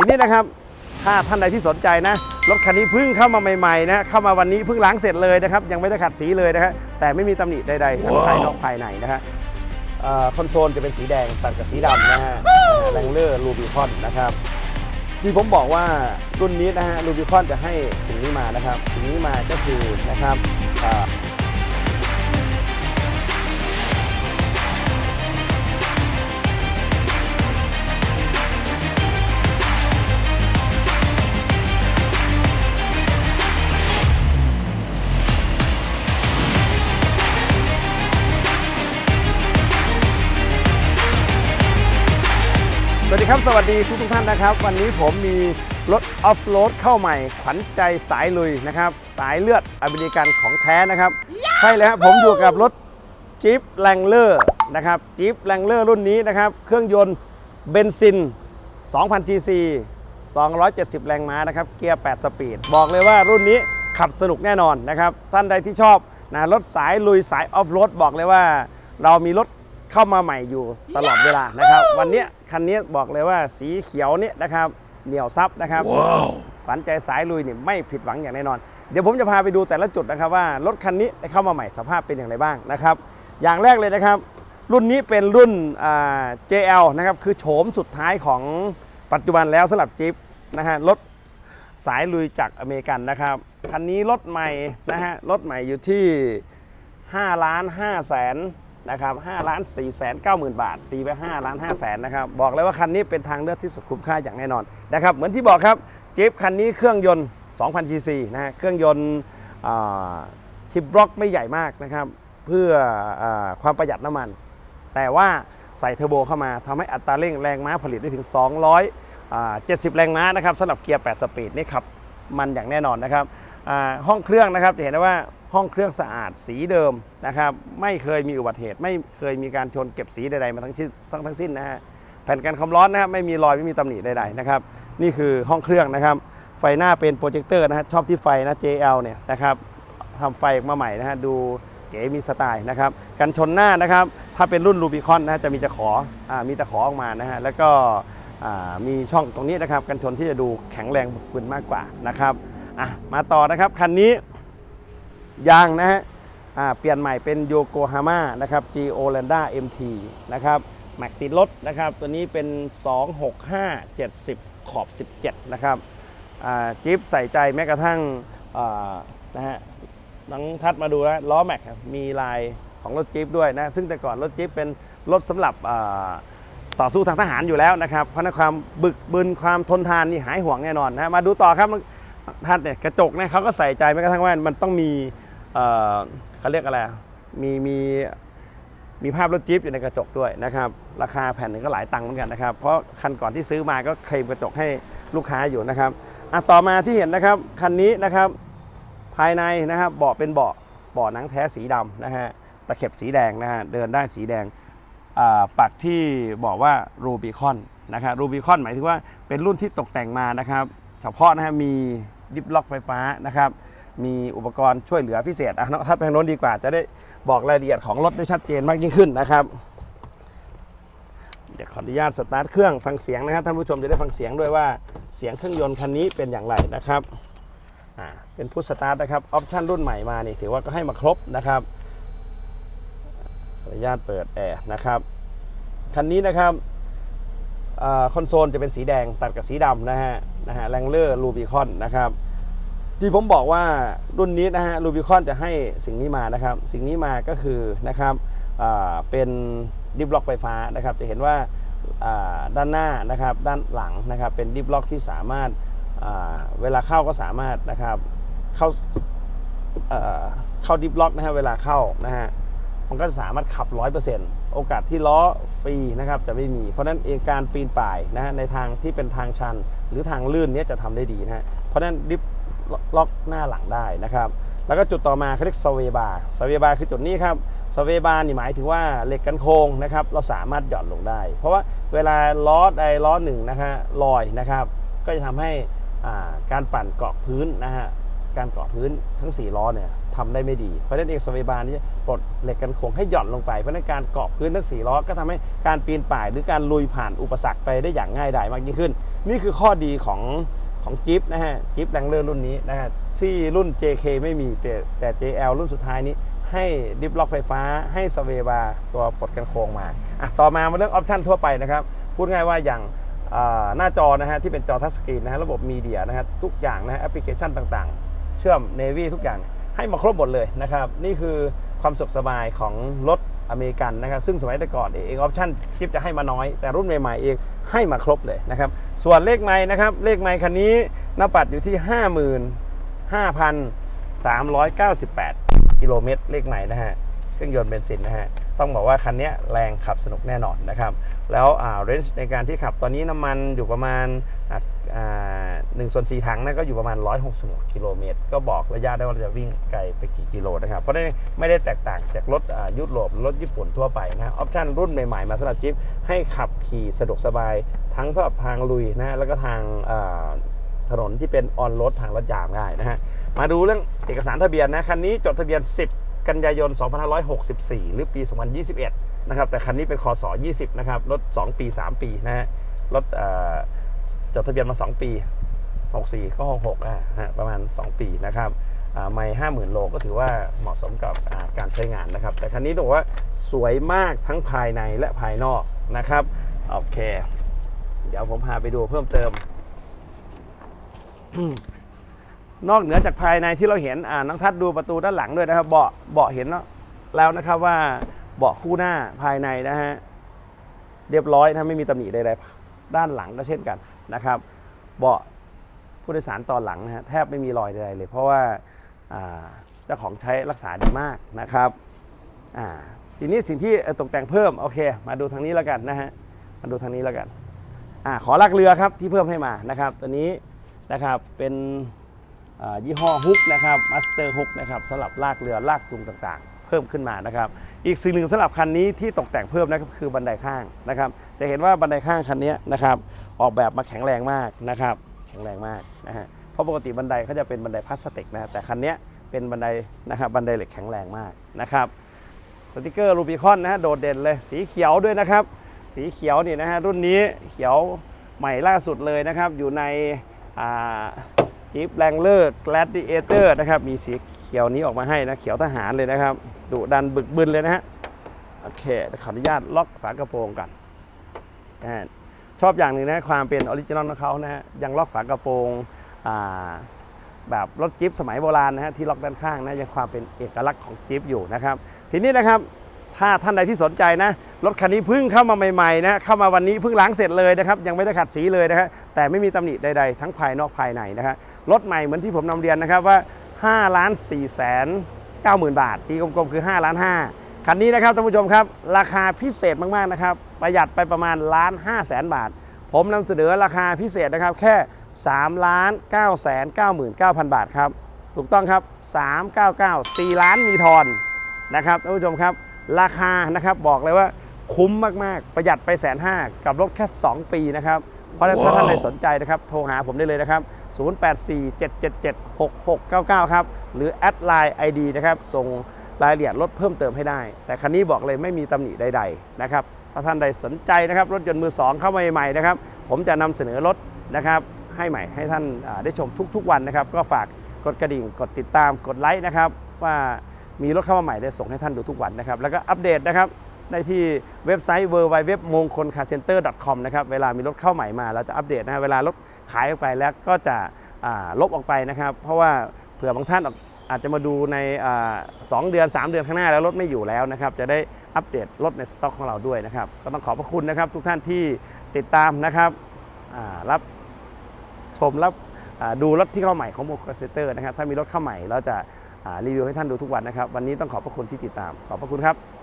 ทีนี้นะครับถ้าท่านใดที่สนใจนะรถคันนี้เพิ่งเข้ามาใหม่ๆนะเข้ามาวันนี้เพิ่งล้างเสร็จเลยนะครับยังไม่ได้ขัดสีเลยนะฮะแต่ไม่มีตำหนิใดๆทั้งภายนอกภายในนะฮะเอ่อคอนโซลจะเป็นสีแดงตัดกับสีดำนะฮะแรงเลอร์รูบิคอนนะครับที่ผมบอกว่ารุ่นนี้นะฮะรูบิคอนจะให้สิ่งนี้มานะครับ สิ่งนี้มาก็คือนะครับ วัสดีครับ สวัสดีทุกทุกท่านนะครับ วันนี้ผมมีรถออฟโรดเข้าใหม่ ขวัญใจสายลุยนะครับ สายเลือดอเมริกันของแท้นะครับ ใช่เลยครับผมอยู่กับรถจี๊ปแรงเลอร์นะครับจี๊ปแรงเลอร์รุ่นนี้นะครับ เครื่องยนต์เบนซิน 2,000 cc 270 แรงม้านะครับ เกียร์ 8 สปีด บอกเลยว่ารุ่นนี้ขับสนุกแน่นอนนะครับ ท่านใดที่ชอบนะรถสายลุยสายออฟโรดบอกเลยว่า เรามีรถ เข้ามาใหม่อยู่ตลอดเวลานะครับ วันเนี้ยคันนี้บอกเลยว่าสีเขียวเนี่ยนะครับเหนียวซับนะครับขวัญใจสายลุยนี่ไม่ผิดหวังอย่างแน่นอน เดี๋ยวผมจะพาไปดูแต่ละจุดนะครับว่ารถคันนี้ได้เข้ามาใหม่สภาพเป็นอย่างไรบ้างนะครับ อย่างแรกเลยนะครับ รุ่นนี้เป็นรุ่นอ่า JL นะครับคือโฉมสุดท้ายของปัจจุบันแล้วสำหรับจิ๊บนะฮะรถสายลุยจากอเมริกันนะครับคันนี้รถใหม่นะฮะรถใหม่อยู่ที่5ล้าน5แสน นะครับ5ล้าน4แสน9หมื่นบาท ตีไป5ล้าน5แสนนะครับ บอกเลยว่าคันนี้เป็นทางเลือกที่สุดคุ้มค่าอย่างแน่นอนนะครับ เหมือนที่บอกครับจี๊ปคันนี้เครื่องยนต์2,000 cc นะฮะ เครื่องยนต์ทิปบล็อกไม่ใหญ่มากนะครับ เพื่ออความประหยัดน้ำมัน แต่ว่าใส่เทอร์โบเข้ามาทำให้อัตราเร่งแรงม้าผลิตได้ถึง 270 แรงม้านะครับสำหรับเกียร์ 8 สปีดนี่ขับมันอย่างแน่นอนนะครับห้องเครื่องนะครับจะเห็นได้ว่า ห้องเครื่องสะอาดสีเดิมนะครับ ไม่เคยมีอุบัติเหตุไม่เคยมีการชนเก็บสีใดๆมาทั้งชิ้นทั้งทั้งสิ้นนะฮะแผ่นกันความร้อนนะครับไม่มีรอยไม่มีตำหนิใดๆนะครับนี่คือห้องเครื่องนะครับ ไฟหน้าเป็นโปรเจคเตอร์นะฮะชอบที่ไฟนะ JL เนี่ยนะครับทำไฟออกมาใหม่นะฮะดูเก๋มีสไตล์นะครับกันชนหน้านะครับ ถ้าเป็นรุ่นรูบิคอนนะฮะจะมีตะขออ่ามีตะขอออกมานะฮะแล้วก็อ่ามีช่องตรงนี้นะครับ กันชนที่จะดูแข็งแรงบึกบึนมากกว่านะครับอะมาต่อนะครับคันนี้ ยางนะฮะเปลี่ยนใหม่เป็นโยโกฮาม่านะครับ G o l a n d a MT นะครับแม็กติดรถนะครับ ตัวนี้เป็น 265 70 ขอบ 17 นะครับจิ๊บใส่ใจแม้กระทั่งนะฮะน้องทัดมาดูนะล้อแม็กมีลายของรถจิ๊บด้วยนะ ซึ่งแต่ก่อนรถจิ๊บเป็นรถสำหรับต่อสู้ทางทหารอยู่แล้วนะครับ เพราะฉะนั้นความบึกบึนความทนทานนี่หายห่วงแน่นอนนะมาดูต่อครับท่านเนี่ยกระจกเนี่ยเขาก็ใส่ใจแม้กระทั่งว่ามันต้องมี เขาเรียกอะไร มีมีมีภาพรถจี๊ปอยู่ในกระจกด้วยนะครับ ราคาแผ่นหนึ่งก็หลายตังค์เหมือนกันนะครับ เพราะคันก่อนที่ซื้อมาก็เคลมกระจกให้ลูกค้าอยู่นะครับอะต่อมาที่เห็นนะครับคันนี้นะครับภายในนะครับเบาะเป็นเบาะเบาะหนังแท้สีดำนะฮะตะเข็บสีแดงนะฮะเดินได้สีแดงปักที่บอกว่ารูบิคอนนะครับรูบิคอนหมายถึงว่าเป็นรุ่นที่ตกแต่งมานะครับ เฉพาะนะฮะมีดิฟล็อกไฟฟ้านะครับ มีอุปกรณ์ช่วยเหลือพิเศษอะน้องถ้าไปทางโน้นดีกว่าจะได้บอกรายละเอียดของรถได้ชัดเจนมากยิ่งขึ้นนะครับ เดี๋ยวขออนุญาตสตาร์ทเครื่องฟังเสียงนะครับท่านผู้ชมจะได้ฟังเสียงด้วยว่าเสียงเครื่องยนต์คันนี้เป็นอย่างไรนะครับอ่าเป็นพุทสตาร์ทนะครับออปชั่นรุ่นใหม่มานี่ถือว่าก็ให้มาครบนะครับขออนุญาตเปิดแอร์นะครับคันนี้นะครับคอนโซลจะเป็นสีแดงตัดกับสีดำนะฮะนะฮะแรงเลอร์รูบิคอนนะครับ ที่ผมบอกว่ารุ่นนี้นะฮะรูบิคอนจะให้สิ่งนี้มานะครับ สิ่งนี้มาก็คือนะครับเป็นดิฟล็อกไฟฟ้านะครับ จะเห็นว่าด้านหน้านะครับด้านหลังนะครับ เป็นดิฟล็อกที่สามารถเวลาเข้าก็สามารถนะครับเข้าเข้าดิฟล็อกนะฮะเวลาเข้านะฮะมันก็สามารถขับ 100%โอกาสที่ล้อฟรีนะครับจะไม่มี เพราะฉะนั้นเองการปีนป่ายนะฮะในทางที่เป็นทางชัน หรือทางลื่นเนี้ยจะทำได้ดีนะฮะเพราะฉะนั้นดิฟ ล็อกหน้าหลังได้นะครับ แล้วก็จุดต่อมาเขาเรียกสเวบาร์สเวบาร์คือจุดนี้ครับสเวบาร์นี่หมายถึงว่าเหล็กกันโค้งนะครับ เราสามารถหย่อนลงได้ เพราะว่าเวลาล้อใดล้อหนึ่งนะฮะลอยนะครับ ก็จะทำให้การปั่นเกาะพื้นนะฮะการเกาะพื้นทั้ง 4 ล้อเนี่ยทำได้ไม่ดี เพราะฉะนั้นเองสเวบาร์นี้จะปลดเหล็กกันโค้งให้หย่อนลงไป เพราะฉะนั้นการเกาะพื้นทั้งสี่ล้อก็ทำให้การปีนป่ายหรือการลุยผ่านอุปสรรคไปได้อย่างง่ายดายมากยิ่งขึ้น นี่คือข้อดีของ ของจิ๊บนะฮะจิ๊บแรงเลอร์รุ่นนี้นะฮะที่รุ่น JK ไม่มีแต่แต่ JL รุ่นสุดท้ายนี้ให้ดิฟล็อกไฟฟ้าให้สเวบาตัวปลดกันโค้งมาอะต่อมามาเรื่องออปชันทั่วไปนะครับ พูดง่ายว่าอย่างหน้าจอนะฮะที่เป็นจอทัชสกรีนนะฮะระบบมีเดียนะฮะทุกอย่างนะฮะแอปพลิเคชันต่างๆ เชื่อม Navy ทุกอย่างให้มาครบหมดเลยนะครับ นี่คือความสุขสบายของรถ อเมริกันนะครับซึ่งสมัยแต่ก่อนเองออปชันจิ๊บจะให้มาน้อย แต่รุ่นใหม่ๆเองให้มาครบเลยนะครับส่วนเลขไม้นะครับเลขไม้คันนี้หน้าปัดอยู่ที่ 55,398 กิโลเมตรเลขไม้นะฮะเครื่องยนต์เบนซินนะฮะต้องบอกว่าคันนี้แรงขับสนุกแน่นอนนะครับแล้วเรนจ์ในการที่ขับตอนนี้น้ำมันอยู่ประมาณอ่า หนึ่งส่วนสี่ถังนะก็อยู่ประมาณ 160กิโลเมตร ก็บอกระยะได้ว่าเราจะวิ่งไกลไปกี่กิโลนะครับ เพราะนั้นไม่ได้แตกต่างจากรถยุโรปรถญี่ปุ่นทั่วไปนะออปชั่นรุ่นใหม่ๆ มาสำหรับจิ๊บให้ขับขี่สะดวกสบาย ทั้งสำหรับทางลุยนะแล้วก็ทางถนนที่เป็นออนรดทางลาดยางได้นะฮะมาดูเรื่องเอกสารทะเบียนนะคันนี้จดทะเบียน 10 กันยายน 2564 หรือปี 2021 นะครับ แต่คันนี้เป็นคศ20 นะครับ รถ 2 ปี 3 ปีนะฮะรถจดทะเบียนมา 2 ปี 64 ก็ 66อะฮะประมาณ 2 ปีนะครับไม่ห้าหมื่นโลก็ถือว่าเหมาะสมกับการใช้งานนะครับ แต่คันนี้ต้องบอกว่าสวยมากทั้งภายในและภายนอกนะครับ โอเค เดี๋ยวผมพาไปดูเพิ่มเติม นอกเหนือจากภายในที่เราเห็นน้องทัดดูประตูด้านหลังด้วยนะครับ เบาะเบาะเห็นแล้วนะครับว่าเบาะคู่หน้าภายในนะฮะเรียบร้อยนะไม่มีตำหนิใดๆด้านหลังก็เช่นกันนะครับ เบาะ ผู้โดยสารตอนหลังนะฮะแทบไม่มีรอยใดๆเลย เพราะว่าเจ้าของใช้รักษาดีมากนะครับทีนี้สิ่งที่ตกแต่งเพิ่มโอเค มาดูทางนี้แล้วกันนะฮะมาดูทางนี้แล้วกันอขอลากเรือครับที่เพิ่มให้มานะครับตัวนี้นะครับเป็นยี่ห้อฮุกนะครับมาสเตอร์ฮุกนะครับสำหรับลากเรือลากจูงต่างๆ เพิ่มขึ้นมานะครับ อีกสิ่งหนึ่งสำหรับคันนี้ที่ตกแต่งเพิ่มนะครับคือบันไดข้างนะครับ จะเห็นว่าบันไดข้างคันนี้นะครับออกแบบมาแข็งแรงมากนะครับ แข็งแรงมากนะฮะเพราะปกติบันไดเขาจะเป็นบันไดพลาสติกนะแต่คันนี้เป็นบันไดนะครับบันไดเหล็กแข็งแรงมากนะครับสติกเกอร์รูบิคอนนะฮะโดดเด่นเลยสีเขียวด้วยนะครับ สีเขียวนี่นะฮะรุ่นนี้เขียวใหม่ล่าสุดเลยนะครับอยู่ในจีบแรงเลอร์แกลดดิเอเตอร์นะครับมีสีเขียวนี้ออกมาให้นะเขียวทหารเลยนะครับดุดันบึกบึนเลยนะฮะโอเคขออนุญาตล็อกฝากระโปรงกันนะ ชอบอย่างหนึ่งนะความเป็นออริจินอลของเขานะฮะยังล็อกฝากระโปรงแบบรถจิ๊บสมัยโบราณนะฮะที่ล็อกด้านข้างนะยังความเป็นเอกลักษณ์ของจิ๊บอยู่นะครับ ทีนี้นะครับถ้าท่านใดที่สนใจนะรถคันนี้เพิ่งเข้ามาใหม่ๆนะเข้ามาวันนี้เพิ่งล้างเสร็จเลยนะครับยังไม่ได้ขัดสีเลยนะฮะแต่ไม่มีตำหนิใดๆ ทั้งภายนอกภายในนะครับรถใหม่เหมือนที่ผมนำเรียนนะครับว่า5ล้าน4แสน9หมื่นบาทตีกลมๆคือ5ล้าน5 คันนี้นะครับท่านผู้ชมครับ ราคาพิเศษมากๆนะครับ ประหยัดไปประมาณล้าน5แสนบาท ผมนำเสนอราคาพิเศษนะครับแค่3ล้าน9แสน99,000 บาทครับ ถูกต้องครับ 399 4 ล้านมีทอนนะครับท่านผู้ชมครับ ราคานะครับบอกเลยว่าคุ้มมากๆ ประหยัดไปแสนห้ากับรถแค่ 2 ปีนะครับเพราะฉะนั้นถ้าท่านใดสนใจนะครับ โทรหาผมได้เลยนะครับ 0847776699 ครับ หรือแอดไลน์ ID นะครับ ส่ง รายละเอียดรถเพิ่มเติมให้ได้ แต่คันนี้บอกเลยไม่มีตำหนิใดๆนะครับถ้าท่านใดสนใจนะครับรถยนต์มือ2เข้ามาใหม่ๆนะครับผมจะนำเสนอรถนะครับให้ใหม่ให้ท่านได้ชมทุกๆวันนะครับ ก็ฝากกดกระดิ่งกดติดตามกดไลค์นะครับว่ามีรถเข้ามาใหม่ได้ส่งให้ท่านดูทุกวันนะครับ แล้วก็อัปเดตนะครับได้ที่เว็บไซต์ w w w m o n g k o l c a r c e n t e r com นะครับเวลามีรถเข้าใหม่มาเราจะอัปเดตนะเวลารถขายออกไปแล้วก็จะลบออกไปนะครับ เพราะว่าเผื่อบางท่าน อาจจะมาดูในสองเดือน 3 เดือนข้างหน้าแล้วรถไม่อยู่แล้วนะครับ จะได้อัปเดตรถในสต็อกของเราด้วยนะครับ ก็ต้องขอบพระคุณนะครับ ทุกท่านที่ติดตามนะครับรับชมรับดูรถที่เข้าใหม่ของโมคเซเตอร์นะครับ ถ้ามีรถเข้าใหม่เราจะรีวิวให้ท่านดูทุกวันนะครับ วันนี้ต้องขอบพระคุณที่ติดตาม ขอบพระคุณครับ